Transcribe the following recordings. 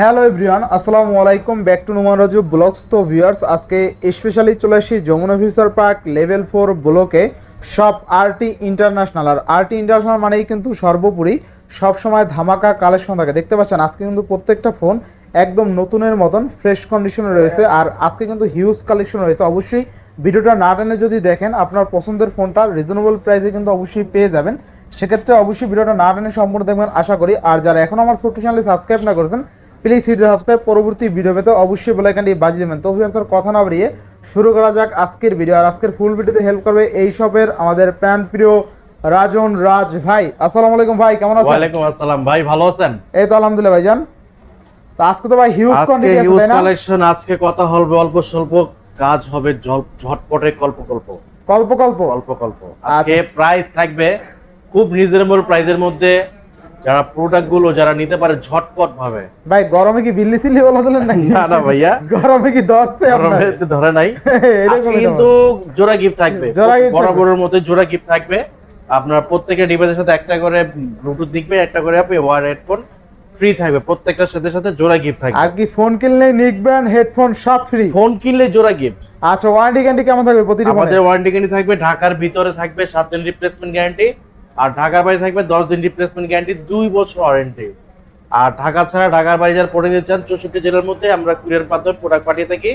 Hello everyone, আসসালামু আলাইকুম, back to Numan Raju vlogs. তো ভিউয়ার্স, আজকে স্পেশালি চলে আসি Jamuna future park level four ব্লকে, সব আরটি ইন্টারন্যাশনাল আর আরটি ইন্টারন্যাশনাল মানেই কিন্তু সর্বোপরি সবসময় ধামাকা কালেকশন থাকে। দেখতে পাচ্ছেন, আজকে কিন্তু প্রত্যেকটা ফোন একদম নতুনের মতন ফ্রেশ কন্ডিশনে রয়েছে। আর আজকে কিন্তু হিউজ কালেকশন রয়েছে। অবশ্যই ভিডিওটা না টেনে যদি দেখেন, আপনার পছন্দের ফোনটা রিজনেবল প্রাইসে কিন্তু অবশ্যই পেয়ে যাবেন। সেক্ষেত্রে অবশ্যই ভিডিওটা না টেনে সম্পূর্ণ দেখবেন। আশা করি, আর যারা এখন আমার ছোট্ট চ্যানেলে সাবস্ক্রাইব না করেছেন প্লিজ হিট সাবস্ক্রাইব পরবর্তী ভিডিও পেতে অবশ্যই বেলাইকানটি বাজিয়ে দেবেন। তো ভিউয়ার্স, কথা না বাড়িয়ে শুরু করা যাক আজকের ভিডিও আর আজকের ফুল ভিডিওতে হেল্প করবে এই শপের আমাদের প্যান প্রিয় রাজন রাজ ভাই। আসসালামু আলাইকুম ভাই কেমন আছেন? ওয়ালাইকুম আসসালাম। ভাই ভালো আছেন? এই তো আলহামদুলিল্লাহ ভাইজান। তো আজকে তো ভাই হিউজ কোয়ান্টিটি আছে তাই না? কালেকশন আজকে কথা হবে অল্প স্বল্প কাজ হবে ঝটপটে কল্প কল্প। কল্প কল্প। অল্প কল্প। আজকে প্রাইস থাকবে খুব রিজনেবল প্রাইসের মধ্যে যারা প্রোডাক্টগুলো যারা নিতে পারে ঝটপট ভাবে। ভাই গরমে কি বিল্লি সিল্লি বলা দিলেন নাকি? না না ভাইয়া। গরমে কি ধরছে আপনার? গরমে ধরে নাই। কিন্তু জোড়া গিফট থাকবে। বড়র মধ্যে জোড়া গিফট থাকবে। আপনার প্রত্যেকের ডিভাইসের সাথে একটা করে ব্লুটুথ দিকবে একটা করে আপনি ওয়ার হেডফোন ফ্রি থাকবে। প্রত্যেকটার সাথে সাথে জোড়া গিফট থাকবে। আর কি ফোন কিনলে নিকবেন হেডফোন সব ফ্রি ফোন কিনলে জোড়া গিফট আচ্ছা ওয়ারেন্টি গ্যারান্টি কেমন থাকবে প্রতিটি আমাদের ওয়ারেন্টি গ্যারান্টি থাকবে ঢাকার ভিতরে থাকবে সাত দিন রিপ্লেসমেন্ট গ্যারান্টি আর ঢাকার বাইরে থাকবে দশ দিন রিপ্লেসমেন্ট গ্যারান্টি দুই বছর ওয়ারেন্টি আর ঢাকা ছাড়া ঢাকার বাইরে যারা পড়ে নিতে চান, চৌষট্টি জেলার মধ্যে আমরা কুরিয়ার মাধ্যমে প্রোডাক্ট পাঠিয়ে থাকি।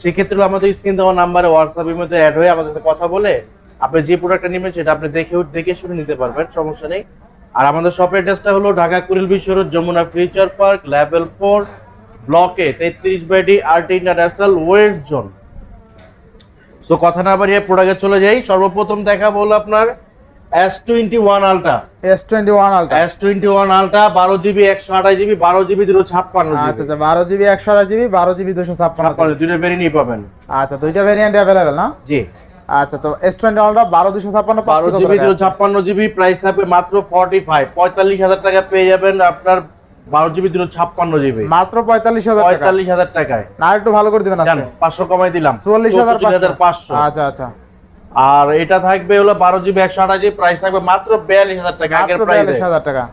সেক্ষেত্রে আমাদের স্ক্রিন দেওয়া নাম্বারে হোয়াটসঅ্যাপের মধ্যে অ্যাড হয়ে আমাদের সাথে কথা বলে আপনি যে প্রোডাক্টটা নেবেন সেটা আপনি দেখে দেখে শুনে নিতে পারবেন, সমস্যা নেই। আর আমাদের শপের অ্যাড্রেসটা হলো Dhaka Kuril Bishwa road Jamuna future park level four ব্লকে তেত্রিশ by RT international west zone so কথা না বাড়িয়ে প্রোডাক্টে চলে যাই। সর্বপ্রথম দেখা বলল আপনার S twenty one ultra S twenty one ultra S twenty ultra বারো জিবি একশো আঠাশ জিবি বারো জিবি দুটো আচ্ছা আচ্ছা দুটো ভেরিয়েন্টই পাবেন। আচ্ছা দুইটা ভ্যারিয়েন্ট অ্যাভেলেবেল না? জি। আচ্ছা তো এস টোয়েন্টি ওয়ানটা বারো দুশো ছাপ্পান্ন বারো পাঁচশো জিবি দুটো ছাপ্পান্ন জিবি প্রাইস থাকবে মাত্র ফর্টি ফাইভ পঁয়তাল্লিশ হাজার টাকা পেয়ে যাবেন আপনার বারো জিবি দুটো ছাপ্পান্ন জিবি। মাত্র পঁয়তাল্লিশ হাজার টাকা। পঁয়তাল্লিশ হাজার টাকায়। না একটু ভালো করে দিবেন পাঁচশো কমাই দিলাম। চুয়াল্লিশ হাজার পাঁচশো। আচ্ছা আচ্ছা। আর এটা থাকবে হলো বারো জিবি একশো আঠাশ প্রাইস থাকবে মাত্র বিয়াল্লিশ হাজার টাকা আগের প্রাইস হাজার টাকা।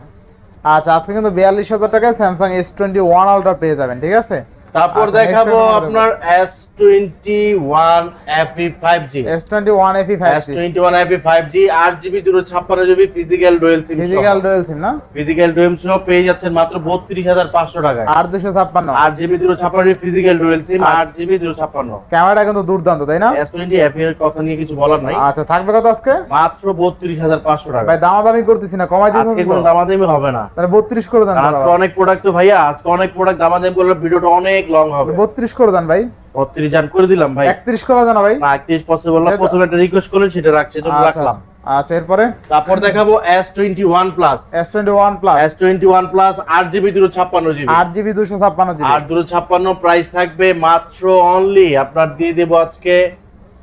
আচ্ছা আজকে কিন্তু বিয়াল্লিশ হাজার টাকায় Samsung S twenty one ultra পেয়ে যাবেন ঠিক আছে? তারপর আচ্ছা, দেখাবো আপনার S twenty one FE five G S twenty one FE five S twenty one FE five G আট জিবি দুটো ছাপ্পান্ন GB physical dual SIM physical dual SIM না? ফিজিক্যাল ডুয়েল সহ পেয়ে যাচ্ছেন মাত্র বত্রিশ হাজার পাঁচশো টাকায়। আট দুশো ছাপ্পান্ন। আট জিবি দুটো ছাপ্পান্ন জিবি ফিজিক্যাল ডুয়েল সিম আচ্ছা। আট জিবি দুটো ছাপ্পান্ন। ক্যামেরাটা কিন্তু দুর্দান্ত তাই না? এস টোয়েন্টি এফি এর কথা নিয়ে কিছু বলার নাই। আচ্ছা থাকবে কত আজকে? মাত্র বত্রিশ হাজার পাঁচশো টাকা। ভাই দামাদামি করতেছি না কমাই আজকে দিতে কোনো দামাদামি হবে না। তাহলে বত্রিশ করে দেন আজকে অনেক প্রোডাক্ট তো ভাইয়া আজকে অনেক প্রোডাক্ট দামাদামি করলে ভিডিওটা অনেক লং হবে। বত্রিশ করে দেন ভাই। বত্রিশ জান করে দিলাম ভাই। একত্রিশ করে দেন ভাই। না একত্রিশ পসিবল না। প্রথমে একটা রিকোয়েস্ট করলেন সেটা রাখছি তো আচ্ছা রাখলাম। আচ্ছা। এরপরে? তারপর দেখাবো S twenty one plus S twenty one plus S twenty one plus আট জিবি দুটো ছাপ্পান্ন জিবি আট জিবি দুশো ছাপ্পান্ন জিবি আর দুটো ছাপ্পান্ন প্রাইস থাকবে মাত্র অনলি আপনার দিয়ে দেব আজকে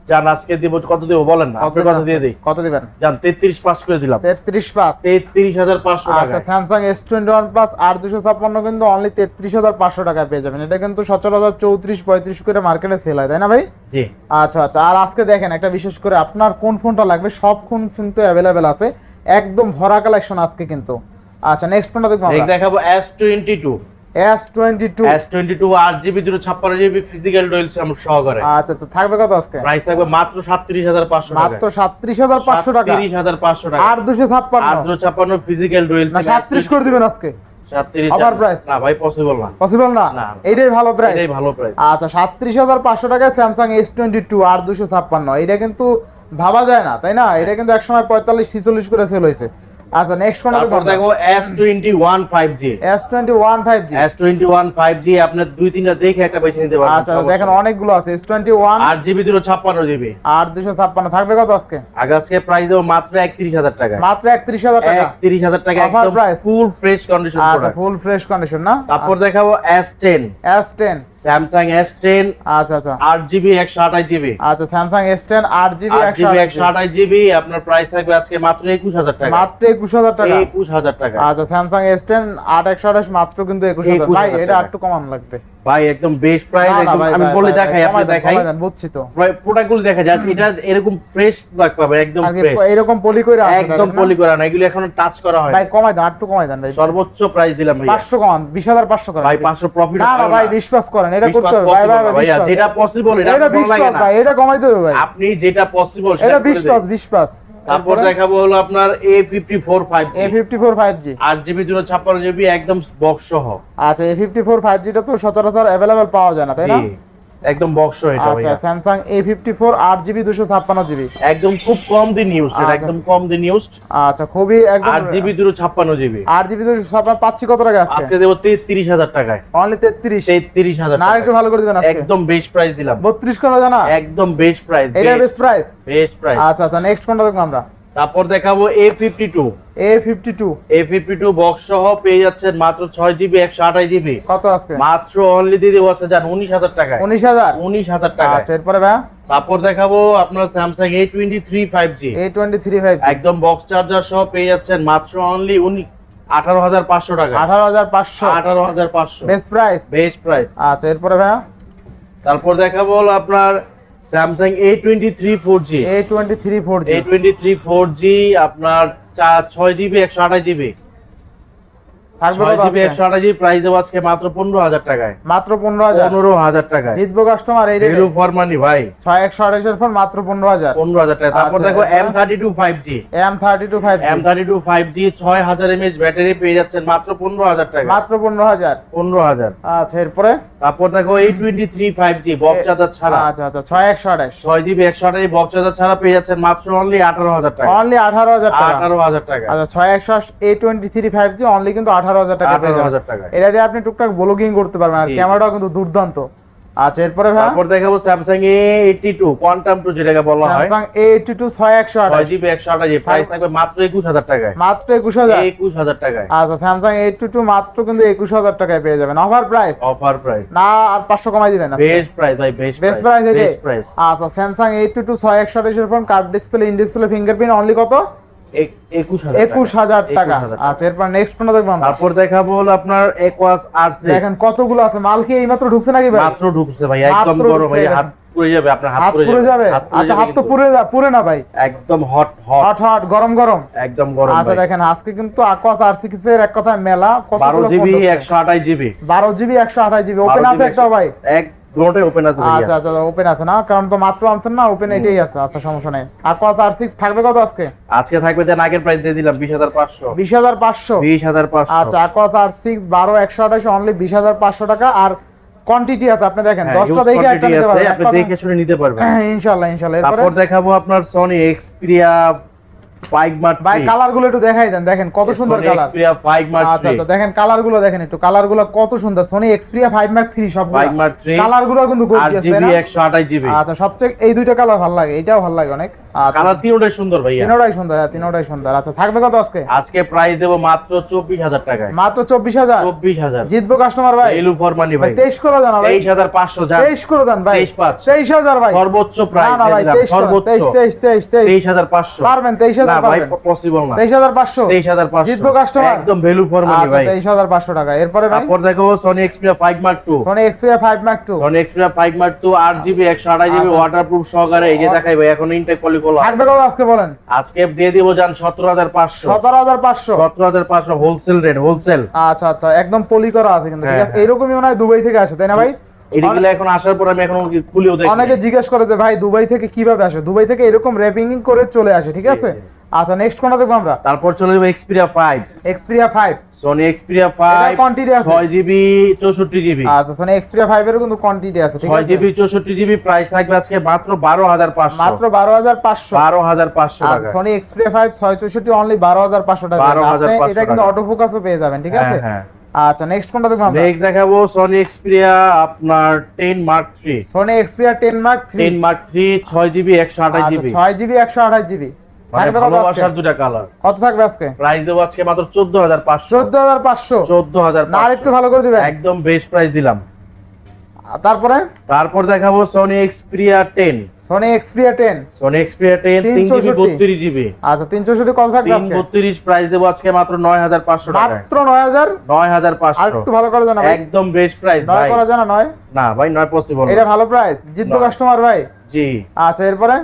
যান আজকে দিব কত দেবো বলেন না? আপনার কথা দিয়ে দিই। কত দিবেন? যান তেত্রিশ পাস করে দিলাম। তেত্রিশ পাঁচ তেত্রিশ হাজার পাঁচশো আচ্ছা টাকা স্যামসাং এস প্লাস আট দুশো ছাপ্পান্ন কিন্তু অনলি তেত্রিশ হাজার পাঁচশো টাকায় পেয়ে যাবেন। এটা কিন্তু সচরাচর চৌত্রিশ পঁয়ত্রিশ করে মার্কেটে সেল হয় তাই না ভাই? জি। আচ্ছা আচ্ছা আর আজকে দেখেন একটা বিশেষ করে আপনার কোন ফোনটা লাগবে? সব ফোন কিন্তু অ্যাভেলেবেল আছে। একদম ভরা কালেকশন আজকে কিন্তু। আচ্ছা নেক্সট ফোনটা দেখব এই দেখাবো এস ফিজিক্যাল ডুয়েল সিম সহকারে। আচ্ছা তো থাকবে কত আজকে? প্রাইস থাকবে মাত্র সাতত্রিশ হাজার পাঁচশো টাকা। মাত্র আর দুশো ছাপ্পান্ন। আট ফিজিক্যাল ডুয়েল না সাতত্রিশ করে দিবেন আজকে। সাতত্রিশ Offer না ভাই পসিবল না। পসিবল না? না। এইটাই ভালো প্রাইস এটাই ভালো প্রাইস আচ্ছা সাতত্রিশ হাজার পাঁচশো টাকায় স্যামসাং এস টোয়েন্টি টু আর দুশো ছাপ্পান্ন। এটা কিন্তু ভাবা যায় না তাই না? এটা কিন্তু একসময় পঁয়তাল্লিশ ছিচল্লিশ করে সেল হয়েছে। আচ্ছা নেক্সট কোন তারপর দেখো S twenty one five G S twenty one five G S twenty one five G আপনার দুই তিনটা দেখে একটা বেছে নিতে পারবেন আচ্ছা দেখেন অনেকগুলো আছে এস টোয়েন্টি ওয়ান আট জিবি দুটো ছাপ্পান্ন জিবি। আর দুশো ছাপ্পান্ন থাকবে কত আজকে? আজকে প্রাইস দেবো মাত্র একত্রিশ হাজার টাকা। মাত্র একত্রিশ হাজার টাকা? একত্রিশ হাজার টাকা একদম ফুল ফ্রেশ কন্ডিশন আচ্ছা ফুল ফ্রেশ কন্ডিশন না? তারপর দেখাবো S ten S ten Samsung S ten আচ্ছা আচ্ছা। আট জিবি একশো আঠাশ জিবি। আচ্ছা জিবি একশো আঠাশ জিবি। আপনার প্রাইস থাকবে আজকে মাত্র একুশ হাজার টাকা। মাত্র একুশ হাজার টাকা। একুশ হাজার টাকা। আচ্ছা স্যামসাং এস টেন আট একশো আঠাশ মাত্র কিন্তু একুশ হাজার। ভাই এটা আর একটু কমান লাগবে। ভাই একদম বেস্ট প্রাইস একদম আমি বলে দেখাই আপনি দেখাই। বুঝছি তো। প্রোডাক্টগুলো দেখা যায় এটা এরকম ফ্রেশ প্রোডাক্ট পাবে একদম ফ্রেশ এরকম পলি করে একদম পলি করা না এগুলো এখনও টাচ করা হয় ভাই কমাই দেন একটু কমাই দেন ভাই। সর্বোচ্চ প্রাইস দিলাম ভাই পাঁচশো কমান বিশ হাজার পাঁচশো করেন ভাই 500 প্রফিট না না ভাই বিশ্বাস করেন এটা করতে হবে ভাই ভাই ভাই যেটা পসিবল এটা এটা আপনার বিশ ভালো লাগে পাস না। ভাই এটা কমাইতে হবে ভাই। আপনি যেটা পসিবল এটা সেটা বিশ পাস তারপর দেখাবো হলো আপনার A54 5G A fifty four five G 8 GB 256 GB একদম বক্স সহ। আচ্ছা এ ফিফটি ফোর ফাইভ জিটা তো সচরাচর অ্যাভেলেবেল পাওয়া যায় না তাই না? একদম বক্স এটা আচ্ছা জিবি দুশো ছাপ্পান্ন জিবি। একদম খুব কম দিন ইউজ এটা আচ্ছা। একদম কম দিন ইউজ আচ্ছা খুবই একদম 8 জিবি 256 জিবি। আট জিবি দুশো ছাপ্পান্ন পাচ্ছি কত টাকা আজকে? আজকে দেবো 33000 টাকায়। অনলি তেত্রিশ। 33000 না একটু ভালো করে দিবেন আজকে। একদম বেস্ট প্রাইস দিলাম। বত্রিশ করা জানা একদম বেস্ট প্রাইস এটা বেস্ট প্রাইস বেস্ট প্রাইস আচ্ছা আচ্ছা নেক্সট কোনটা দেখব আমরা। তারপর দেখাবো A52 এ ফিফটি টু A52 বক্স সহ পেয়ে যাচ্ছেন মাত্র 6 জিবি 128 জিবি। কত আছে মাত্র অনলি দিদি আচ্ছা যান 19000 টাকায়। উনিশ হাজার? 19000 টাকা আচ্ছা এরপরে ভাই? তারপর দেখাবো আপনার Samsung A23 5G A twenty three five একদম বক্স চার্জার সহ পেয়ে যাচ্ছেন মাত্র অনলি আঠারো হাজার পাঁচশো টাকা। আঠারো হাজার পাঁচশো। আঠারো হাজার পাঁচশো। বেস্ট প্রাইস বেস্ট প্রাইস আচ্ছা এরপরে ভাই? তারপর দেখাবো আপনার Samsung A twenty three four G A twenty three four G A twenty three four G আপনার চার ছয় জিবি একশো আঠাশ জিবি থাকবে ছয় কত জিবি আজকে? একশো আঠাশ জিবি প্রাইস দেবো আজকে মাত্র পনেরো হাজার টাকায়। মাত্র পনেরো হাজার। পনেরো হাজার টাকায়। জিতবো কাস্টমার এই রেটে ভ্যালু ভাই। ছয় একশো আঠাশের ফোন মাত্র পনেরো হাজার। পনেরো হাজার টাকা। তারপর দেখো M thirty two five G M thirty two five M thirty two five G ছয় হাজার এমএচ ব্যাটারি পেয়ে যাচ্ছেন মাত্র পনেরো হাজার টাকা মাত্র পনেরো হাজার। পনেরো হাজার। আচ্ছা এরপরে? তারপর দেখো এই twenty three five G box charger ছাড়া। আচ্ছা আচ্ছা ছয় একশো আঠাশ। ছয় জিবি একশো আঠাশ বক্স চার্জার ছাড়া পেয়ে যাচ্ছেন মাত্র অনলি আঠারো হাজার টাকা। অনলি আঠারো হাজার টাকা। আঠারো হাজার টাকা। আচ্ছা ছয় একশো A twenty three five G only কিন্তু আঠারো হাজার টাকা পেয়ে যাবেন। এটা দিয়ে আপনি টুকটাক ব্লগিং করতে পারবেন। আর ক্যামেরাটাও কিন্তু দুর্দান্ত। আচ্ছা এরপরে তারপর দেখাবো Samsung A eighty two quantum two যেটাকে বলা হয়। স্যামসাং প্রাইস থাকবে মাত্র একুশ হাজার টাকায়। মাত্র টাকায়। আচ্ছা স্যামসাং এইট টু টু মাত্র কিন্তু একুশ হাজার টাকায় পেয়ে যাবেন। অফার প্রাইস অফার প্রাইস না আর পাঁচশো কমাই দিবেন। বেস্ট প্রাইস ভাই best best price best price আচ্ছা স্যামসাং এইট টু টু ছয় একশো আঠাশের phone card display in display fingerprint only কত? একুশ হাজার টাকা। আচ্ছা এরপর নেক্সট ফোনটা দেখব তারপর দেখাবো হলো আপনার একোয়াস আর দেখেন কতগুলো আছে। মাল কি এইমাত্র ঢুকছে নাকি ভাই? মাত্র ঢুকছে ভাই একদম মাত্র ভাই হাত পুড়ে যাবে আপনার হাত পুড়ে যাবে। আচ্ছা হাত তো পুড়ে যা- পুড়ে না ভাই? একদম হট হট হট হট গরম গরম। একদম গরম আচ্ছা দেখেন আজকে কিন্তু আকোয়াস আর সিক্স এর এক কথায় মেলা। বারো জিবি একশো আঠাশ জিবি বারো জিবি একশো আঠাশ জিবি ওপেন আছে একটা ভাই? এক ওপেন আছে আচ্ছা আচ্ছা ওপেন আছে না? কারণ তো মাত্র আনছেন না ওপেন এটাই আছে। আচ্ছা সমস্যা নেই। আকোয়াস আর সিক্স থাকবে কত আজকে? আজকে থাকবে দেন আগের প্রাইস দিয়ে দিলাম বিশ হাজার পাঁচশো। বিশ হাজার পাঁচশো? বিশ হাজার পাঁচশো। আচ্ছা আকোয়াস আর সিক্স বারো একশো আঠাশ অনলি বিশ হাজার পাঁচশো টাকা। আর কোয়ান্টিটি আছে আপনি দেখেন হ্যাঁ, দশটা huge দেখে একটা নিতে পারবেন আপনি দেখে শুনে নিতে পারবেন। ইনশাল্লাহ ইনশাল্লাহ। এরপরে? দেখাবো আপনার সনি এক্সপিরিয়া ফাইভ মার্ট ভাই কালারগুলো একটু দেখাই দেন দেখেন কত সুন্দর কালার এক্সপিরিয়া ফাইভ মার্ট আচ্ছা আচ্ছা দেখেন কালারগুলো দেখেন একটু কালারগুলো কত সুন্দর। সোনি এক্সপিরিয়া মার্ক সব কালারগুলো কিন্তু তাই না? জিবি আচ্ছা সবচেয়ে এই দুইটা কালার ভালো লাগে এটাও ভালো লাগে অনেক। কালার তিনটাই সুন্দর ভাইয়া। তিনোটাই সুন্দর হ্যাঁ তিনোটাই সুন্দর। আচ্ছা থাকবে কত আজকে? আজকে প্রাইস দেবো মাত্র চব্বিশ হাজার টাকায়। মাত্র চব্বিশ হাজার? চব্বিশ হাজার। জিতবো কাস্টমার ভাই। এলু ফর ভাই। ভাই তেইশ করে দেন ভাই। তেইশ হাজার পাঁচশো তেইশ করে দেন ভাই। তেইশ পাঁচ। তেইশ হাজার ভাই। সর্বোচ্চ প্রাইস না ভাই তেইশ করে দেন, সর্বোচ্চ। তেইশ তেইশ তেইশ তেইশ। তেইশ হাজার পাঁচশো। পারবেন তেইশ না ভাই পসিবল না। তেইশ হাজার পাঁচশো। তেইশ হাজার পাঁচশো। জিতবো customer? একদম ভ্যালু ফর আচ্ছা ভাই। তেইশ হাজার পাঁচশো টাকা। এরপরে ভাই? তারপর দেখো Sony Xperia five mark two Sony Xperia five mark two Sony Xperia five mark two আট জিবি একশো আঠাশ জিবি আচ্ছা। ওয়াটারপ্রুফ সহকারে। এই যে দেখাই ভাই এখন ইনটেক কত আজকে বলেন? আজকে দিয়ে দিব হোলসেল রেট হোলসেল আচ্ছা আচ্ছা একদম পলি করা আছে কিন্তু ঠিক হ্যাঁ, আছে? এইরকমই মনে হয় দুবাই থেকে আসে তাই না ভাই? এখন আসার পর আমি এখন খুলেও দেখি। অনেকে জিজ্ঞেস করে যে ভাই দুবাই থেকে কীভাবে আসে দুবাই থেকে এরকম র্যাপিং করে চলে আসে ঠিক আছে? আচ্ছা নেক্সট কোনটা দেখব আমরা? তারপর চলে যাব Xperia 5 Xperia 5 Sony Xperia 5 quantity আছে? 6GB 64GB আচ্ছা সনি এক্সপিরিয়া 5 এর কিন্তু কোয়ান্টিটি আছে ঠিক আছে? 6GB 64GB প্রাইস থাকবে আজকে মাত্র 12500 মাত্র 12500 12500 আচ্ছা, টাকা। সনি এক্সপিরিয়া 5 664 অনলি 12500 টাকা। 12500 এটা কিন্তু অটো ফোকাসও পেয়ে যাবেন ঠিক হ্যাঁ, আছে? হ্যাঁ। আচ্ছা নেক্সট কোনটা দেখব আমরা? নেক্সট দেখাবো সনি এক্সপিরিয়া আপনার 10 mark 3 Sony Xperia 10 mark 3 10 mark 3 6GB 128GB 6GB 128GB ভালোবাসার দুটা কালার কত থাকবে আজকে? প্রাইস দেবো আজকে মাত্র চোদ্দ হাজার পাঁচশো। চোদ্দ হাজার পাঁচশো? চোদ্দ হাজার আর একটু ভালো করে দিবেন। একদম বেস্ট প্রাইস দিলাম। তারপরে? তারপর দেখাবো Sony Xperia Sony Sony Xperia ten তিন জিবি 364 বত্রিশ জিবি আচ্ছা তিন চৌষট্টি কত থাকবে আজকে? প্রাইস দেবো আজকে মাত্র নয় হাজার পাঁচশো মাত্র নয় হাজার? নয় হাজার আর পাঁচশো একটু ভালো করে জানা ভাই। একদম বেস্ট প্রাইস নয় ভাই। করা জানা নয়? না ভাই নয় পসিবল এটা ভালো প্রাইস জিতবো কাস্টমার ভাই। জি। আচ্ছা এরপরে?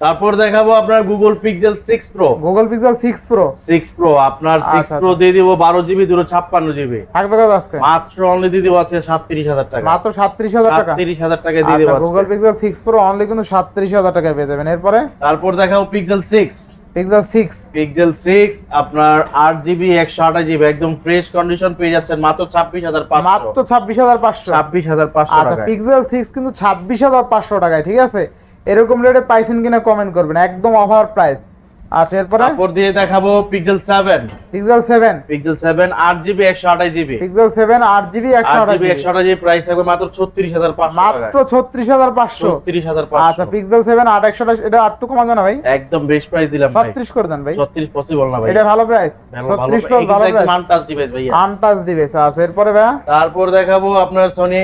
তারপর দেখাবো আপনার Google Pixel six pro Google Pixel six pro six pro আপনার সিক্স আচ্ছা, প্রো দিয়ে দিব বারো জিবি দুটো ছাপ্পান্ন জিবি থাকবে কত আজকে? মাত্র অনলি দিয়ে দিব আছে সাতত্রিশ হাজার টাকা। মাত্র সাতত্রিশ হাজার টাকা? সাতত্রিশ হাজার টাকা দিয়ে আচ্ছা Google Pixel six pro only কিন্তু সাতত্রিশ হাজার টাকায় পেয়ে যাবেন। এরপরে? তারপর দেখাবো Pixel six Pixel six Pixel six আপনার আট জিবি একশো আঠাশ জিবি একদম ফ্রেশ কন্ডিশন পেয়ে যাচ্ছেন মাত্র ছাব্বিশ হাজার পাঁচশো। মাত্র ছাব্বিশ হাজার পাঁচশো। ছাব্বিশ হাজার পাঁচশো আচ্ছা পিক্সেল সিক্স কিন্তু ছাব্বিশ হাজার পাঁচশো টাকায় ঠিক আছে? এরকম রেটে পাইছেন কিনা কমেন্ট করবেন একদম অফার প্রাইস আচ্ছা এরপরে? তারপর দিয়ে দেখাবো Pixel seven Pixel seven Pixel seven আট জিবি একশো আঠাশ জিবি পিক্সেল সেভেন আট জিবি একশো আট আঠাশ জিবি একশো আঠাশ জিবি প্রাইস থাকবে মাত্র ছত্রিশ হাজার পাঁচশো মাত্র ছত্রিশ হাজার পাঁচশো। ছত্রিশ হাজার আচ্ছা পিক্সেল সেভেন আট একশো আঠাশ এটা আটটু কমা না ভাই? একদম বেস্ট প্রাইস দিলাম ভাই। ছত্রিশ করে দেন ভাই। ছত্রিশ পসিবল না ভাই। এটা ভালো প্রাইস ভালো- ভালো- ছত্রিশ প্লাস এটা ভালো প্রাইস আনটাচ ডিভাইস ভাইয়া। আনটাচ ডিভাইস আছে এরপরে ভাইয়া? তারপর দেখাবো আপনার Sony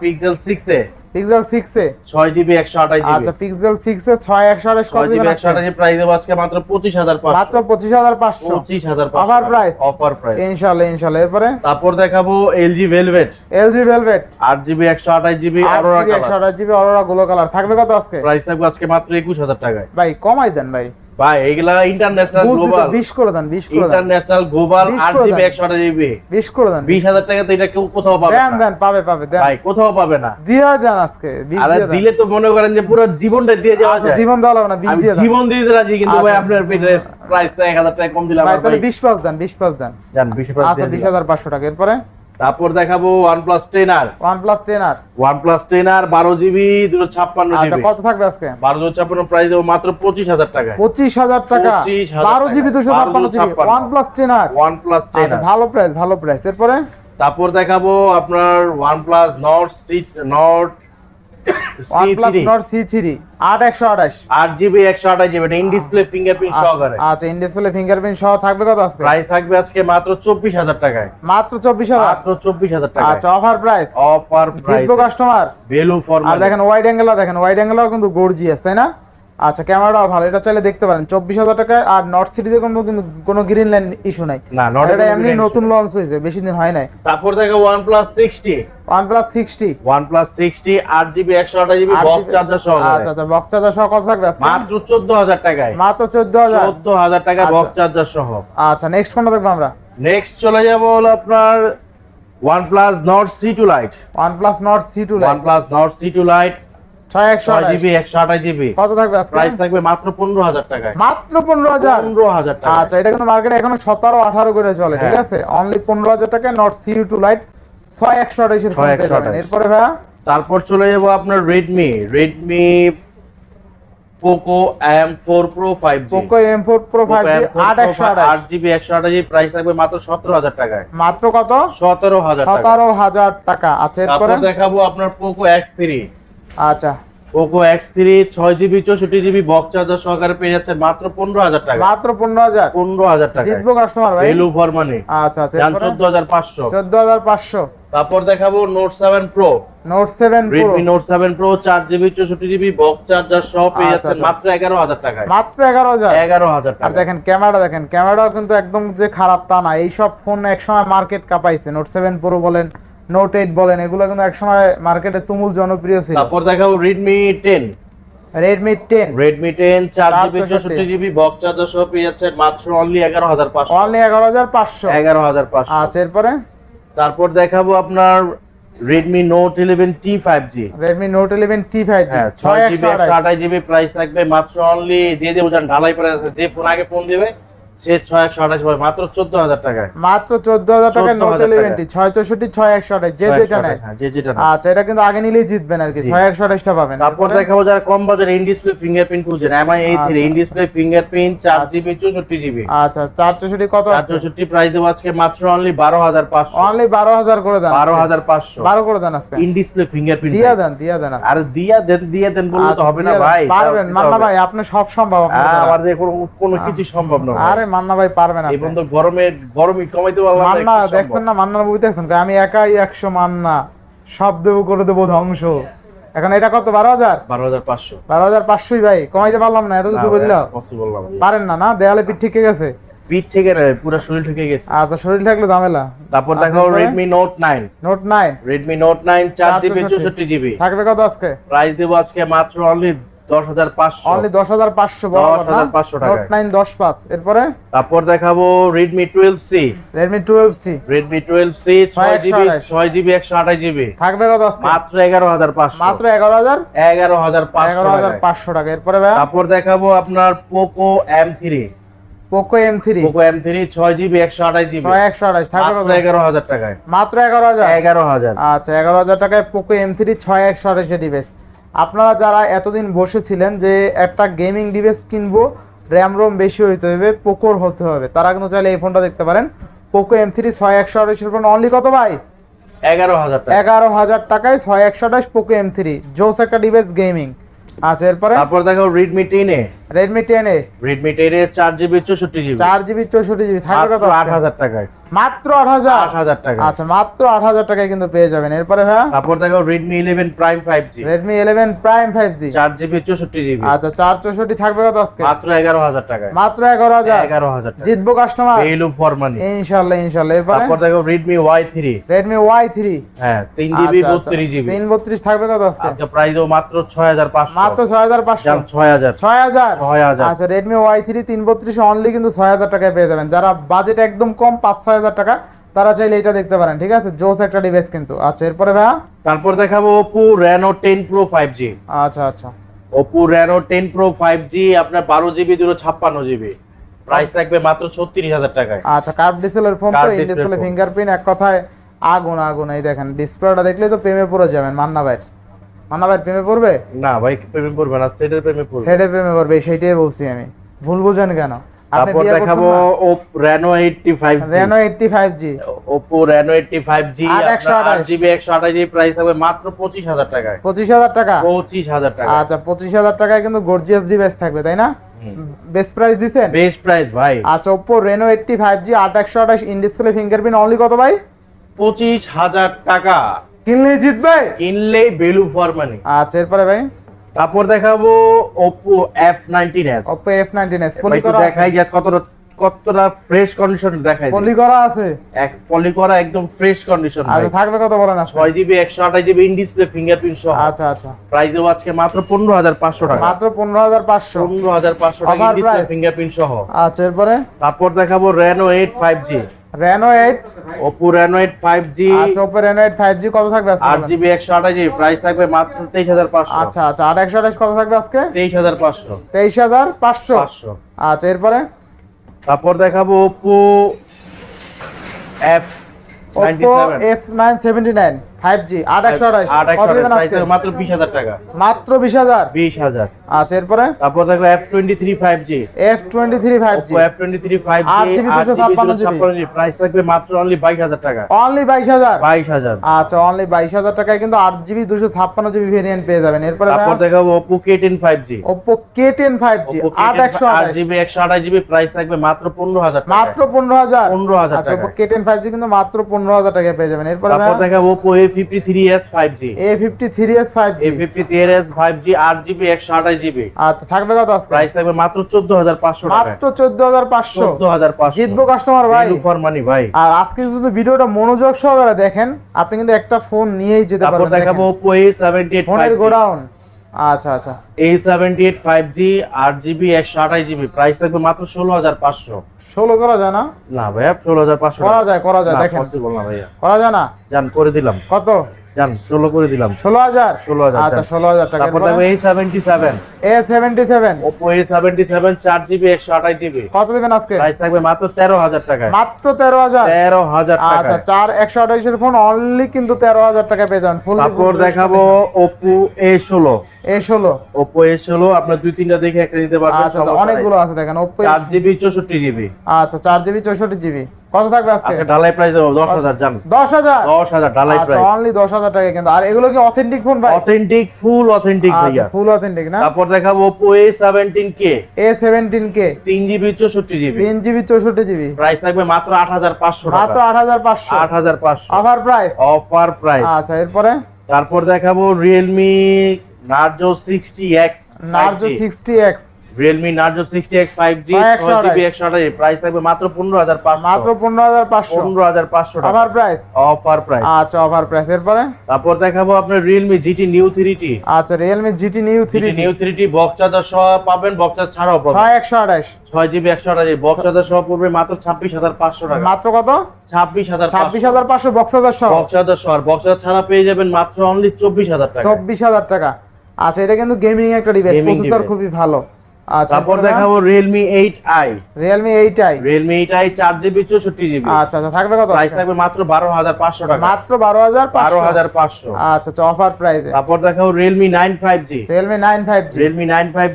Pixel six A. Pixel 6 A? ছয় জিবি একশো আঠাশ জিবি আচ্ছা পিক্সেল 6 এ ছয় একশো আঠাশ কত ছয় জিবি দিবেন একশো আঠাশ জিবি প্রাইস হবে আজকে মাত্র পঁচিশ হাজার মাত্র পাঁচশো পঁচিশ হাজার পাঁচশো। পঁচিশ হাজার Offer price? অফার প্রাইস ইনশাআল্লাহ ইনশাআল্লাহ এরপরে? তারপর দেখাবো ভেলভেট এলজি ভেলভেট আট জিবি একশো আঠাশ জিবি আট অরোরা কালার আঠাশ জিবি অরোরা গুলো কালার থাকবে কত আজকে? প্রাইস থাকবে আজকে মাত্র একুশ হাজার টাকায়। ভাই কমাই দেন ভাই। ভাই এগুলা ইন্টারন্যাশনাল গ্লোবাল বিশ করে দেন বিশ করে দেন। ইন্টারন্যাশনাল গ্লোবাল বিশ আট করে জিবি দেন। একশো আঠাশ জিবি। বিশ করে দেন। বিশ হাজার টাকা তো এটা কেউ কোথাও পাবে দেন না। দেন পাবে পাবে দেন। ভাই কোথাও পাবে না। দিয়ে দেন আজকে বিশ আরে দিলে তো মনে করেন যে পুরো জীবনটা দিয়ে যাওয়া আচ্ছা, যায়। জীবন লাগবে না বিশ আমি দিয়ে জীবন দিয়ে রাজি কিন্তু ভাই আচ্ছা। আপনার প্রাইসটা এক হাজার টাকা কম দিলাম ভাই তাহলে ভাই বিশ পাঁচ দেন বিশ পাঁচ দেন। জান বিশ আচ্ছা বিশ হাজার পাঁচশো টাকা। এরপরে? তারপর দেখাবো ওয়ান প্লাস টেন আর বারো জিবি দুটো ছাপ্পান্ন আচ্ছা কত থাকবে আজকে? বারো দুটো ছাপ্পান্ন প্রাইস দেবো মাত্র পঁচিশ হাজার টাকায়। পঁচিশ হাজার টাকা? 25,000 বারো টাকা। জিবি দুশো ছাপ্পান্ন জিবি 1256 ওয়ান প্লাস টেন আর ওয়ান প্লাস টেন আচ্ছা ভালো প্রাইস ভালো প্রাইস এরপরে? তারপর দেখাবো আপনার ওয়ান প্লাস সিট সি আঠাশ আট জিবি একশো আঠাশ জিবি এটা ইন ডিসপ্লে ফিঙ্গারপ্রিন্ট সহকারে আচ্ছা ইন ডিসপ্লে ফিঙ্গারপ্রিন্ট সহ থাকবে কত আজকে? প্রাইস থাকবে আজকে মাত্র চব্বিশ হাজার টাকায়। মাত্র চব্বিশ হাজার? মাত্র চব্বিশ হাজার টাকা আচ্ছা অফার প্রাইস অফার প্রাইস জিতবো কাস্টমার ভ্যালু ফর আর দেখেন ওয়াইড অ্যাঙ্গেল দেখেন ওয়াইড অ্যাঙ্গেলও কিন্তু গর্জিয়াস তাই না? আচ্ছা ক্যামেরাটাও ভালো এটা চাইলে দেখতে পারেন। চব্বিশ হাজার টাকায় আর নর্থ সিটিতে কোনো কিন্তু কোনো গ্রিন লাইন ইস্যু নাই। না এটা এমনি নতুন লঞ্চ হয়েছে বেশি দিন হয় নাই। তারপর দেখো OnePlus sixty GB box charger সহ আচ্ছা আচ্ছা বক্স চার্জার সহ কত থাকবে মাত্র চোদ্দ হাজার টাকায়। মাত্র টাকা আচ্ছা। বক্স চার্জার সহ। আচ্ছা নেক্সট কোনটা দেখব আমরা? নেক্সট চলে যাব হলো আপনার কত থাকবে প্রাইস থাকবে মাত্র পনেরো হাজার টাকায়। মাত্র টাকা আচ্ছা এটা কিন্তু মার্কেটে এখনও সতেরো আঠারো করে চলে ঠিক হ্যাঁ। আছে? অনলি পনেরো হাজার টাকা নট সি টু লাইট ছয় একশো আঠাশের ছয় একশো আঠাশ। এরপরে ভাইয়া তারপর চলে যাব আপনার Redmi Redmi Poco M four pro five Poco M four pro five আট একশো আট জিবি একশো আঠাশ প্রাইস থাকবে মাত্র সতেরো হাজার টাকায়। মাত্র কত? সতেরো হাজার সতেরো হাজার টাকা। আচ্ছা এরপরে? দেখাবো আপনার পোকো এক্স থ্রি আচ্ছা। পোকো এক্স থ্রি ছয় জিবি চৌষট্টি জিবি বক্স চার্জার সহকারে পেয়ে যাচ্ছেন মাত্র পনেরো হাজার টাকা। মাত্র পনেরো হাজার? পনেরো হাজার টাকা জিতবো কাস্টমার ভাই। ভ্যালু ফর মানি আচ্ছা আচ্ছা চোদ্দ হাজার পাঁচশো। চোদ্দ হাজার পাঁচশো। তারপর দেখাবো note seven pro note seven pro Redmi note seven pro চার জিবি চৌষট্টি জিবি বক্স চার্জার সব পেয়ে আচ্ছা, যাচ্ছেন আচ্ছা। মাত্র এগারো হাজার টাকায়। মাত্র এগারো হাজার? এগারো হাজার আর টাকা দেখেন ক্যামেরা দেখেন ক্যামেরাও কিন্তু একদম যে খারাপ তা না। এইসব ফোন একসময় মার্কেট কাঁপাইছে। নোট সেভেন প্রো বলেন নোট এইট বলেন এগুলো কিন্তু একসময় মার্কেটে তুমুল জনপ্রিয় ছিল। তারপর দেখাবো Redmi ten Redmi ten Redmi ten চার চার জিবি চৌষট্টি। চৌষট্টি জিবি বক্স চার্জার সহ পেয়ে যাচ্ছেন মাত্র অনলি এগারো হাজার পাঁচশো। অনলি এগারো হাজার পাঁচশো। এগারো হাজার পাঁচশো। আচ্ছা এরপরে? তারপর দেখাবো আপনার Redmi note eleven T five G Redmi note eleven T five G হ্যাঁ ছয় ছয় একশো জিবি একশো আঠাশ আঠাশ জিবি প্রাইস থাকবে মাত্র অনলি দিয়ে দেবো যান ঢালাই পরে আছে যে ফোন আগে ফোন দিবে সে ছয় একশো আঠাশ পাবে মাত্র চোদ্দ হাজার টাকায়। মাত্র চোদ্দ হাজার টাকা 14,000 নোট টাকা। ছয় চৌষট্টি ছয় একশো আঠাশ যে যেটা নেয় যে যেটা আচ্ছা এটা কিন্তু আগে নিলেই জিতবেন আর কি ছয় একশো আঠাশটা পাবেন। তারপর দেখাবো যারা কম বাজারে ইন ডিসপ্লে ফিঙ্গারপ্রিন্ট খুঁজছেন Mi A three. In display fingerprint চার। জিবি চৌষট্টি জিবি আচ্ছা চার চৌষট্টি কত চার চৌষট্টি প্রাইস দেবো আজকে মাত্র অনলি বারো হাজার পাঁচশো। অনলি বারো হাজার করে দেন বারো হাজার পাঁচশো। বারো করে দেন আজকে। ইন ডিসপ্লে ফিঙ্গারপ্রিন্ট দিয়া দেন দিয়া দেন আর দিয়া দেন দিয়া দেন বললে তো আচ্ছা, হবে না ভাই পারবেন। মান্না ভাই আপনি সব সম্ভব হ্যাঁ, দ্বারা। আমার দিয়ে কোনো কোনো কিছু সম্ভব না আরে মান্না ভাই আপনি। বন্ধু গরমে গরমই কমাইতে পারলাম না, মান্না দেখছেন না মান্নার বই দেখছেন? আমি একাই একশো মান্না। সব দেবো করে দেবো ধ্বংস। এখন এটা কত বারো হাজার? বারো হাজার পাঁচশো। বারো হাজার পাঁচশই ভাই কমাইতে পারলাম না এত কিছু বলল? পসিবল না। পারেন না না? দেয়ালে পিঠ ঠিক গেছে? পিঠ থেকে না পুরো শরীর থেকে গেছে। আচ্ছা শরীর থাকলে ঝামেলা। তারপর note nine note nine Redmi note nine চার জিবি চৌষট্টি জিবি থাকবে কত আজকে? প্রাইস দেবো আজকে মাত্র অনলি দশ হাজার পাঁচশো। অনলি দশ হাজার পাঁচশো 10,500 টাকায়। নোট নাইন দশ পাঁচ। এরপরে? তারপর দেখাবো Redmi twelve C Redmi twelve C Redmi twelve C ছয় জিবি ছয় জিবি একশো আঠাশ জিবি থাকবে কত মাত্র এগারো হাজার পাঁচশো। মাত্র এগারো হাজার? এগারো হাজার এগারো হাজার পাঁচশো টাকা। এরপরে তারপর দেখাবো আপনার Poco M three Poco M three Poco M three ছয় জিবি একশো আঠাশ জিবি একশো আঠাশ। থাকবে কত? এগারো হাজার টাকায়। মাত্র এগারো হাজার? এগারো হাজার। আচ্ছা এগারো হাজার টাকায় পোকো এম থ্রি ছয় একশো আঠাশে ডিভাইস আপনারা যারা এতদিন বসেছিলেন যে একটা গেমিং ডিভাইস কিনবো র্যাম রোম বেশি হইতে হবে পোকোর হতে হবে। তারা কিন্তু চাইলে এই ফোনটা দেখতে পারেন। পোকো এম থ্রি ছয় একশো আঠাশের ফোন অনলি কত ভাই? এগারো হাজার টাকা। এগারো হাজার টাকায় ছয় একশো আঠাশ পোকো এম থ্রি জোস একটা ডিভাইস গেমিং আচ্ছা এরপরে? তারপর দেখো Redmi ten A. Redmi ten A. Redmi ten A চার জিবি চৌষট্টি জিবি চার জিবি চৌষট্টি জিবি থাকবে মাত্র কত? আট হাজার টাকায়। মাত্র আট হাজার? আট হাজার টাকা। আচ্ছা মাত্র আট হাজার টাকায় কিন্তু পেয়ে যাবেন। এরপরে ভাইয়া? তারপর দেখো জি Redmi eleven prime five G চার জিবি চৌষট্টি জিবি আচ্ছা চার চৌষট্টি থাকবে কত আজকে? মাত্র এগারো হাজার টাকায়। মাত্র এগারো হাজার? এগারো হাজার টাকা জিতবো কাস্টমার ভ্যালু ফর মানি ইনশাল্লাহ ইনশাল্লাহ। এরপরে? তারপর দেখো থ্রি রেডমি ওয়াই থ্রি হ্যাঁ তিন জিবি বত্রিশ জিবি তিন বত্রিশ থাকবে কত আজকে? আজকে প্রাইস মাত্র ছয় হাজার পাঁচশো। মাত্র ছয় হাজার পাঁচশো? যান ছয় হাজার। ছয় হাজার? ছয় হাজার। আচ্ছা রেডমি ওয়াই থ্রি অনলি কিন্তু ছয় হাজার টাকায় পেয়ে যাবেন। যারা বাজেট একদম কম পাঁচ ছয় হাজার টাকা তারা চাইলে এটা দেখতে পারেন ঠিক আছে? জোস একটা ডিভাইস কিন্তু। আচ্ছা এরপরে ভাইয়া? তারপর দেখাবো Oppo Reno ten pro five G আচ্ছা আচ্ছা। Oppo Reno ten pro five G আপনার বারো জিবি দুটো ছাপ্পান্ন জিবি প্রাইস থাকবে মাত্র ছত্রিশ হাজার টাকায়। আচ্ছা কার্ভ ডিসপ্লের ফোন তো ডিসপ্লে ফিঙ্গারপ্রিন্ট এক কথায় আগুন আগুন এই দেখেন ডিসপ্লেটা দেখলে তো প্রেমে পড়ে যাবেন মান্না ভাই মান্না ভাই প্রেমে পড়বে? না ভাই প্রেমে পড়বে না সেটের প্রেমে পড়বে। সেটে প্রেমে পড়বে সেইটাই বলছি আমি। ভুল বুঝেন কেন? তারপর দেখাবো জি Reno eighty five G Oppo Reno eighty five G আর 128 জিবি একশো আঠাশ জিবি প্রাইস থাকবে মাত্র পঁচিশ হাজার টাকায়। পঁচিশ হাজার টাকা? পঁচিশ হাজার টাকা। আচ্ছা পঁচিশ হাজার টাকায় কিন্তু গর্জিয়াস ডিভাইস থাকবে তাই না? বেস্ট প্রাইস দিছেন? বেস্ট প্রাইস ভাই। আচ্ছা জি আট একশো আঠাশ ইন ডিসপ্লে ফিঙ্গারপ্রিন্ট অনলি কত ভাই? পঁচিশ হাজার টাকা। কিনলে জিতবে? কিনলেই ভ্যালু ফর মানি আচ্ছা এরপরে ভাই? তারপর দেখাবো Oppo F19s Oppo F19s পলি করা দেখাই যে কত কতটা ফ্রেশ কন্ডিশন দেখাই পলি করা আছে? এক পলি করা একদম ফ্রেশ কন্ডিশন আচ্ছা থাকলে কত বলেন 6GB 128GB in display fingerprint সহ। আচ্ছা আচ্ছা। প্রাইস দেবো আজকে মাত্র 15500 টাকা। মাত্র 15500 15500 টাকা ইন ডিসপ্লে ফিঙ্গারপ্রিন্ট সহ। আচ্ছা এরপরে? তারপর দেখাবো Reno 8 5G Reno 8 Oppo Reno 8 5G আচ্ছা Oppo Reno 8 5G কত থাকবে আজকে 8GB 128GB প্রাইস থাকবে মাত্র 23500 আচ্ছা আচ্ছা আর 128 কত থাকবে আজকে? 23500 23500 500 আচ্ছা এরপরে? তারপর দেখাবো Oppo F 97 Oppo F979 5G 8128 মাত্র 20000 টাকা। মাত্র 20000 20000 আচ্ছা এরপরে? তারপর দেখো F23 5G F23 5G F23 5G 8GB price থাকবে মাত্র অনলি 22000 টাকা। অনলি 22000 22000 আচ্ছা অনলি 22000 কিন্তু পেয়ে যাবেন। এরপরে দেখাবো মাত্র 15000 মাত্র টাকায়। পেয়ে যাবেন। এরপরে দেখাবো মনোযোগ সহকারে দেখেন আপনি কিন্তু একটা ফোন নিয়েই যেতে পারেন দেখাবো গোডাউন। আচ্ছা আচ্ছা। এই সেভেন্টি এইট ফাইভ জি আট জিবি একশো আঠাশ জিবি প্রাইস থাকবে মাত্র ষোলো হাজার পাঁচশো। ষোলো করা যায় না? না ভাইয়া ষোলো হাজার পাঁচশো করা যায় করা যায় দেখেন। পসিবল না ভাইয়া। করা যায় না? জান করে দিলাম। কত? জান ষোলো করে দিলাম। ষোলো হাজার? 16,000 আচ্ছা যান। ষোলো হাজার টাকা তারপর দেখো A seventy seven A seventy seven Oppo A seventy seven চার জিবি একশো আঠাশ জিবি কত দেবেন আজকে? প্রাইস থাকবে মাত্র তেরো হাজার টাকায়। মাত্র তেরো হাজার? তেরো হাজার আচ্ছা টাকা চার একশো আঠাশের ফোন অনলি কিন্তু তেরো হাজার টাকা পেয়ে যাবেন। ফুল তারপর দেখাবো ওপো এ ষোলো। এ ষোলো ওপো এস হলো আপনার দুই তিনটা দেখে একটা নিতে পারবেন আচ্ছা অনেকগুলো আছে দেখেন ওপো চার জিবি চৌষট্টি জিবি। আচ্ছা চার জিবি চৌষট্টি জিবি। কত থাকবে আজকে? আজকে ঢালাই প্রাইস দেবো দশ জান। দশ হাজার? দশ হাজার আচ্ছা অনলি দশ হাজার টাকা কিন্তু। আর এগুলো কি অথেন্টিক ফোন ভাই? অথেন্টিক ফুল অথেন্টিক ভাইয়া। ফুল অথেন্টিক না? তারপর দেখাবো Oppo A seventeen K A seventeen K তিন জিবি চৌষট্টি জিবি। তিন জিবি চৌষট্টি জিবি। প্রাইস থাকবে মাত্র আট হাজার পাঁচশো মাত্র আট হাজার পাঁচশো। আট হাজার পাঁচশো। অফার প্রাইস অফার প্রাইস আচ্ছা এরপরে? তারপর দেখাবো Realme Narzo sixty X Narzo sixty X Realme Narzo sixty X five G ছয় ছয় একশো জিবি আঠাশ। একশো আঠাশ প্রাইস থাকবে মাত্র পনেরো হাজার পাঁচশো। মাত্র পনেরো হাজার পাঁচশো। পনেরো হাজার পাঁচশো টাকা। অফার প্রাইস অফার প্রাইস আচ্ছা অফার প্রাইস এরপরে? তারপর দেখাবো আপনার জিটি নিউ থ্রি টি আচ্ছা Realme GT new three GT new three T box charger সহ পাবেন বক্স চার্জ ছাড়াও পাবেন। ছয় একশো আঠাশ। ছয় জিবি একশো আঠাশ বক্স চার্জার সহ পড়বে মাত্র ছাব্বিশ হাজার পাঁচশো টাকা। মাত্র কত? ছাব্বিশ হাজার ছাব্বিশ হাজার পাঁচশো বক্স হাজার সহ। বক্স চার্জার সহ বক্স চার্জার ছাড়া পেয়ে যাবেন মাত্র অনলি চব্বিশ হাজার টাকা। চব্বিশ হাজার টাকা। আচ্ছা এটা কিন্তু গেমিং একটা ডিভাইস প্রসেসর খুবই ভালো। তারপর দেখাবো এইটাই রিয়েলমি এইট আই চার জিবি চৌষট্টি জিবি আচ্ছা আচ্ছা থাকবে কত প্রাইস থাকবে মাত্র বারো হাজার পাঁচশো টাকা। মাত্র বারো হাজার বারো হাজার পাঁচশো। আচ্ছা আচ্ছা অফার প্রাইসে তারপর দেখাবো রিয়েলমি নাইন ফাইভ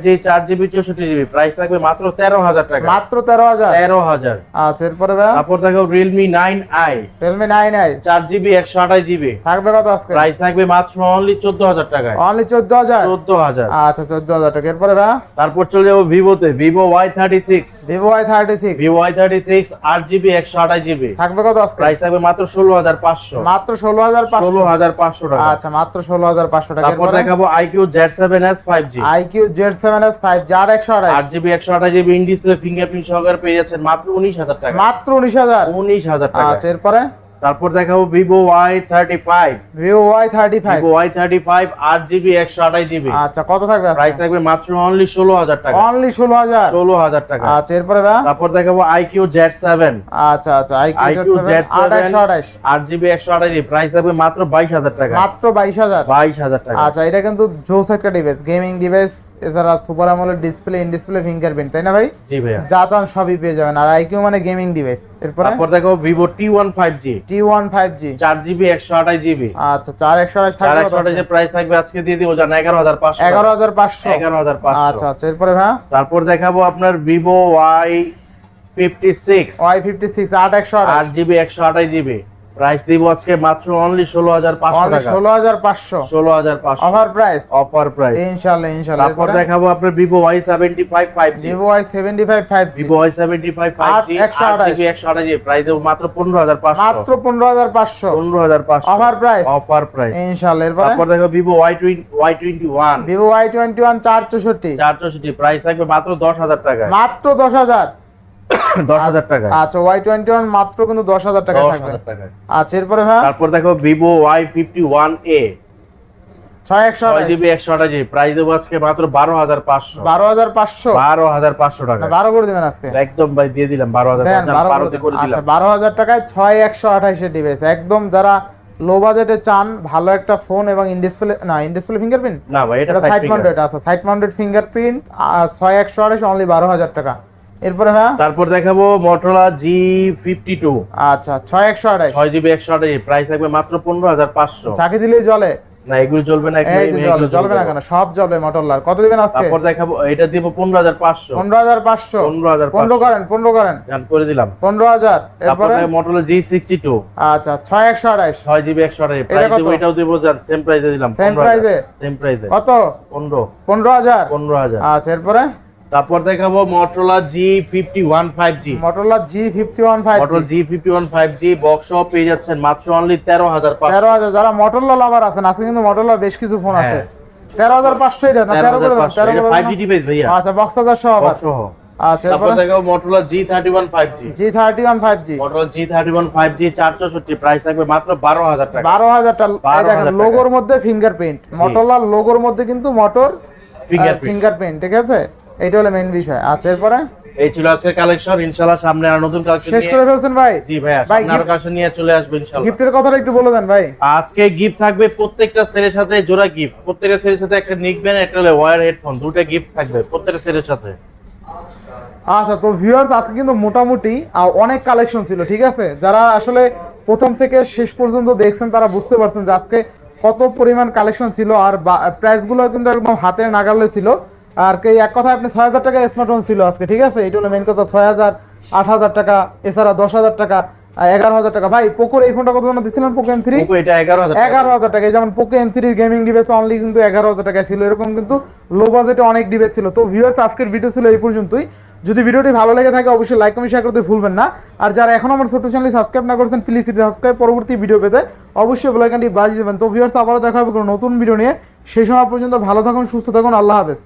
জি চার জিবি চৌষট্টি জিবি প্রাইস থাকবে মাত্র তেরো হাজার টাকা। মাত্র তেরো হাজার। তেরো হাজার। আচ্ছা এরপরে তারপর দেখাবো Realme nine I Realme nine I চার জিবি একশো আঠাশ জিবি থাকবে কত আজকে? প্রাইস থাকবে মাত্র অনলি চোদ্দ হাজার টাকায়। অনলি চোদ্দ হাজার? চোদ্দ হাজার। আচ্ছা চোদ্দ হাজার টাকা। এরপরে ভাইয়া তারপর চলে যাব ভিভোতে Vivo Y thirty six Vivo Y thirty six Vivo Y thirty six আট জিবি একশো আঠাশ জিবি। থাকবে কত প্রাইস থাকবে মাত্র ষোলো হাজার পাঁচশো। মাত্র ষোলো হাজার ষোলো হাজার পাঁচশো টাকা। আচ্ছা মাত্র ষোলো হাজার পাঁচশো টাকা। তারপর দেখাবো iQOO Z seven S five G iQOO Z seven S five যার একশো আঠাশ। আট জিবি একশো আঠাশ জিবি ইন ডিসপ্লে ফিঙ্গারপ্রিন্ট সহকারে পেয়ে যাচ্ছেন মাত্র উনিশ হাজার টাকা। মাত্র উনিশ হাজার। উনিশ হাজার টাকা। আচ্ছা এরপরে? তারপর দেখাবো Vivo Y thirty five Vivo Y thirty five Y thirty five আট জিবি একশো আঠাশ জিবি। আচ্ছা কত থাকবে প্রাইস থাকবে মাত্র অনলি ষোলো হাজার টাকা। অনলি ষোলো হাজার। ষোলো হাজার টাকা। আচ্ছা এরপরে তারপর দেখাবো আইকিউ জেড সেভেন আচ্ছা আচ্ছা আইকিউ জেড সেভেন আট জিবি একশো আঠাশ জিবি। প্রাইস থাকবে মাত্র বাইশ হাজার টাকা। মাত্র বাইশ হাজার। বাইশ হাজার টাকা। আচ্ছা এটা কিন্তু জোস একটা ডিভাইস গেমিং ডিভাইস এছাড়া সুপার আমলের ডিসপ্লে ইন ডিসপ্লে ফিঙ্গারপ্রিন্ট তাই না ভাই? জি ভাই যা চান সবই পেয়ে যাবেন। আর আইকিউ মানে গেমিং ডিভাইস এরপর? তারপর দেখো Vivo T1 5G T1 5G 4GB 128GB আচ্ছা 4 128 থাকবে 4 128 এর প্রাইস থাকবে আজকে দিয়ে দিব জানা 11500 11500 11500 আচ্ছা আচ্ছা এরপর হ্যাঁ তারপর দেখাবো আপনার Vivo Y 56 Y 56 8 128 8GB 128GB price দিব আজকে মাত্র অনলি ষোলো হাজার পাঁচশো অনলি টাকা। ষোলো হাজার পাঁচশো। ষোলো হাজার পাঁচশো। অফার প্রাইস অফার প্রাইস ইনশাল্লাহ ইনশাল্লাহ তারপর দেখাবো আপনার সেভেন্টি ফাইভ ফাইভ জি একশো আট আঠাশ। জিবি একশো আঠাশ প্রাইস দেবো মাত্র পনেরো হাজার পাঁচশো। মাত্র পনেরো হাজার পাঁচশো। পনেরো হাজার পাঁচশো। অফার প্রাইস অফার প্রাইস ইনশাল্লাহ এরপরে? তারপর দেখো Vivo Y twenty Y twenty one Vivo Y twenty one চার চৌষট্টি। চার চৌষট্টি। প্রাইস থাকবে মাত্র দশ হাজার টাকা মাত্র দশ হাজার দশ হাজার টাকা আচ্ছা ওয়াই টোয়েন্টি ওয়ান মাত্র কিন্তু টাকা থাকবে। আচ্ছা এরপরে ভাই? তারপর দেখো জিবি প্রাইস দেবো আজকে মাত্র টাকা করে দিবেন আজকে। একদম ভাই দিয়ে দিলাম করে বারোতে আচ্ছা টাকায় ডিভাইস একদম যারা লো বাজেটে চান ভালো একটা ফোন এবং ইন ডিসপ্লে না ইন ফিঙ্গারপ্রিন্ট না ভাই এটা সাইড মাউন্টেড আছে সাইড মাউন্টেড ফিঙ্গারপ্রিন্ট ছয় একশো আঠাশ অনলি বারো হাজার টাকা। এরপরে হ্যাঁ? তারপর দেখাবো মোটরোলা জি ফিফটি টু আচ্ছা ছয় একশো আঠাশ ছয় জিবি একশো আঠাশ প্রাইস থাকবে মাত্র পনেরো হাজার পাঁচশো। চাকি দিলেই জলে না এগুলো না জ্বলবে না কেন? সব জ্বলবে মোটরলার কত দিবেন আজকে? তারপর দেখাবো এটা দিব পনেরো হাজার পাঁচশো। পনেরো হাজার পনেরো করেন পনেরো করেন। গান করে দিলাম। পনেরো হাজার। তারপর এরপরে? মোটরোলা জি সিক্সটি টু আচ্ছা ছয় একশো আঠাশ ছয় জিবি একশো আঠাশ প্রাইস দিব এটাও দিব জান সেম প্রাইসে দিলাম Same price সেম প্রাইসে কত? পনেরো। পনেরো হাজার? পনেরো হাজার। আচ্ছা এরপরে? তারপর দেখাবো G fifty one five G fifty one five G fifty one five G box পেয়ে যাচ্ছেন মাত্র অনলি তেরো হাজার তেরো হাজার যারা মোটরলা লাভার আছেন আজকে কিন্তু মোটরলার বেশ কিছু ফোন আছে। হ্যাঁ। তেরো হাজার পাঁচশো এটা না তেরো করে দেন তেরো করে ফাইভ জি ডিভাইস ভাইয়া। আচ্ছা বক্স হাজার সহ আবার। সহ। আচ্ছা তারপর দেখাবো প্রাইস থাকবে মাত্র টাকা। বারো হাজারটা 12,000 টাকা। লোগোর মধ্যে ফিঙ্গারপ্রিন্ট মোটরলার লোগোর মধ্যে কিন্তু মোটর। ফিঙ্গারপ্রিন্ট ঠিক আছে? এটা হলো মেইন বিষয়। আচ্ছা এরপরে? এই ছিল আজকে কালেকশন ইনশাআল্লাহ সামনে আর নতুন কালেকশন শেষ করে ফেলছেন ভাই? জি ভাই, সামনে আর কালেকশন নিয়ে চলে আসবে ইনশাআল্লাহ। গিফটের কথাটা একটু বলে দেন ভাই। আজকে গিফট থাকবে প্রত্যেকটা সেলের সাথে জোড়া গিফট প্রত্যেকটা সেলের সাথে একটা নিকবেন একটা ওয়্যার হেডফোন দুটো গিফট থাকবে প্রত্যেকটা সেলের সাথে। আচ্ছা তো ভিউয়ার্স আজকে কিন্তু মোটামুটি অনেক কালেকশন ছিল ঠিক আছে? যারা আসলে প্রথম থেকে শেষ পর্যন্ত দেখছেন তারা বুঝতে পারছেন যে আজকে কত পরিমাণ কালেকশন ছিল আর প্রাইসগুলো কিন্তু একদম হাতের নাগালে ছিল। আর কি এক কথা আপনি ছয় হাজার টাকা স্মার্টফোন ছিল আজকে ঠিক আছে? এটা হলো মেন কথা ছয় হাজার আট হাজার টাকা এছাড়া দশ হাজার টাকা এগারো হাজার টাকা। ভাই পোকোর এই ফোনটা কত দিচ্ছিলেন পোকো এম থ্রি এগারো হাজার টাকা। এই যেমন পোকো এম থ্রির গেমিং ডিভাইস অনলি কিন্তু এগারো হাজার টাকা ছিল। এরকম কিন্তু লো বাজেটে অনেক ডিভাইস ছিল। তো ভিউয়ার্স আজকের ভিডিও ছিল এই পর্যন্তই। যদি ভিডিওটি ভালো লেগে থাকে অবশ্যই লাইক কমেন্ট শেয়ার করতে ভুলবেন না। আর যারা এখন আমার ছোট চ্যানেল সাবস্ক্রাইব না করছেন প্লিজ সাবস্ক্রাইব পরবর্তী ভিডিও পেতে অবশ্যই বেলাইকানটি বাজিয়ে দেবেন। তো ভিউয়ার্স আবারও দেখা হবে কোনো নতুন ভিডিও নিয়ে। সেই সময় পর্যন্ত ভালো থাকুন সুস্থ থাকুন। আল্লাহ হাফেজ।